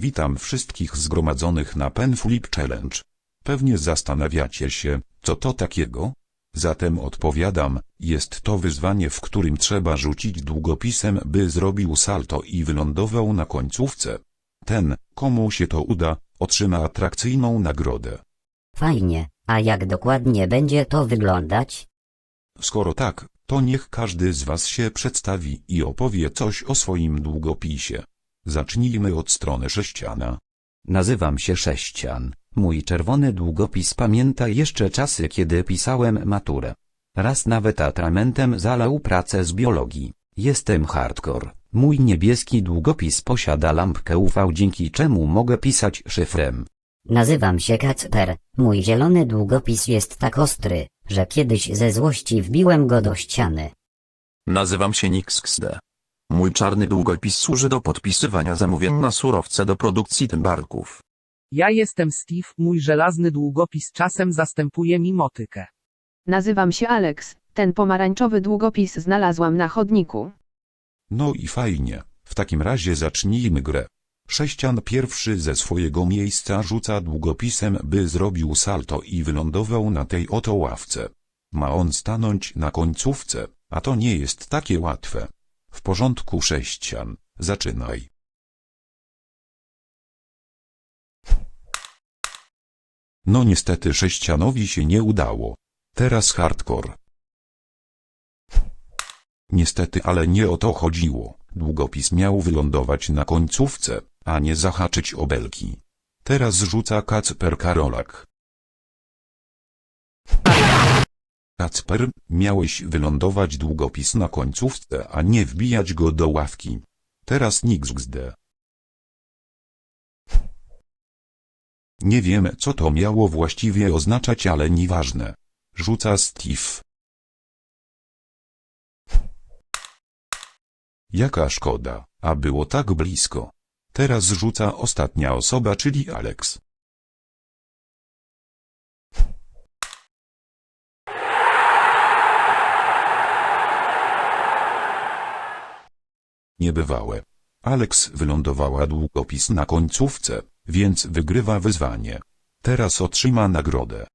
Witam wszystkich zgromadzonych na Pen Flip Challenge. Pewnie zastanawiacie się, co to takiego? Zatem odpowiadam, jest to wyzwanie w którym trzeba rzucić długopisem by zrobił salto i wylądował na końcówce. Ten, komu się to uda, otrzyma atrakcyjną nagrodę. Fajnie, a jak dokładnie będzie to wyglądać? Skoro tak, to niech każdy z was się przedstawi i opowie coś o swoim długopisie. Zacznijmy od strony sześciana. Nazywam się Sześcian. Mój czerwony długopis pamięta jeszcze czasy, kiedy pisałem maturę. Raz nawet atramentem zalał pracę z biologii. Jestem hardcore. Mój niebieski długopis posiada lampkę UV, dzięki czemu mogę pisać szyfrem. Nazywam się Kacper, mój zielony długopis jest tak ostry, że kiedyś ze złości wbiłem go do ściany. Nazywam się NixXD. Mój czarny długopis służy do podpisywania zamówień na surowce do produkcji tymbarków. Ja jestem Steve, mój żelazny długopis czasem zastępuje mi motykę. Nazywam się Alex. Ten pomarańczowy długopis znalazłam na chodniku. No i fajnie, w takim razie zacznijmy grę. Sześcian pierwszy ze swojego miejsca rzuca długopisem by zrobił salto i wylądował na tej oto ławce. Ma on stanąć na końcówce, a to nie jest takie łatwe. W porządku sześcian, zaczynaj. No niestety sześcianowi się nie udało. Teraz hardcore. Niestety, ale nie o to chodziło. Długopis miał wylądować na końcówce, a nie zahaczyć o belki. Teraz rzuca Kacper Karolak. Kacper, miałeś wylądować długopis na końcówce, a nie wbijać go do ławki. Teraz XD. Nie wiem, co to miało właściwie oznaczać, ale nieważne. Rzuca Steve. Jaka szkoda, a było tak blisko. Teraz rzuca ostatnia osoba, czyli Alex. Niebywałe. Alex wylądowała długopis na końcówce, więc wygrywa wyzwanie. Teraz otrzyma nagrodę.